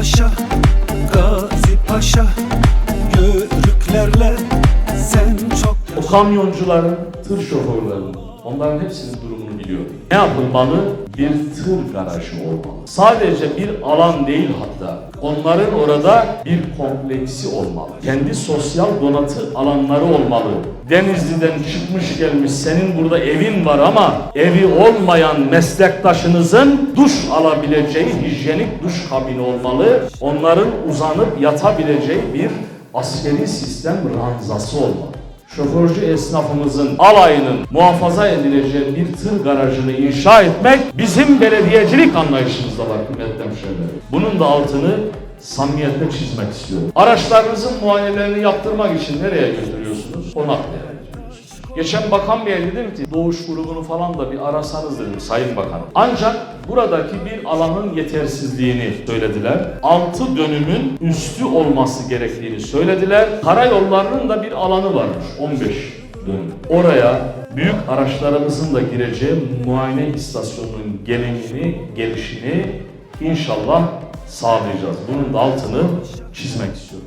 paşa Gazi paşa Yörüklerle Sen çok O kamyoncuların, tır şoförlerinin, onların hepsinin durumunu biliyorum. Ne yapılmalı? Bir tır garajı olmalı. Sadece bir alan değil hatta. Onların orada bir kompleksi olmalı. Kendi sosyal donatı alanları olmalı. Denizli'den çıkmış gelmiş senin burada evin var ama evi olmayan meslektaşınızın duş alabileceği hijyenik duş kabini olmalı. Onların uzanıp yatabileceği bir askeri sistem ranzası olmalı şoförcü esnafımızın alayının muhafaza edileceği bir tır garajını inşa etmek bizim belediyecilik anlayışımızda var kıymetli hemşehrilerim. Bunun da altını samimiyetle çizmek istiyorum. Araçlarınızın muayenelerini yaptırmak için nereye götürüyorsunuz? Götürüyorsunuz. Geçen bakan bey dedim ki doğuş grubunu falan da bir arasanız dedim Sayın Bakanım. Ancak buradaki bir alanın yetersizliğini söylediler. 6 dönümün üstü olması gerektiğini söylediler. Karayollarının da bir alanı varmış 15 dönüm. Oraya büyük araçlarımızın da gireceği muayene istasyonunun gelimini, gelişini inşallah sağlayacağız. Bunun da altını çizmek istiyorum.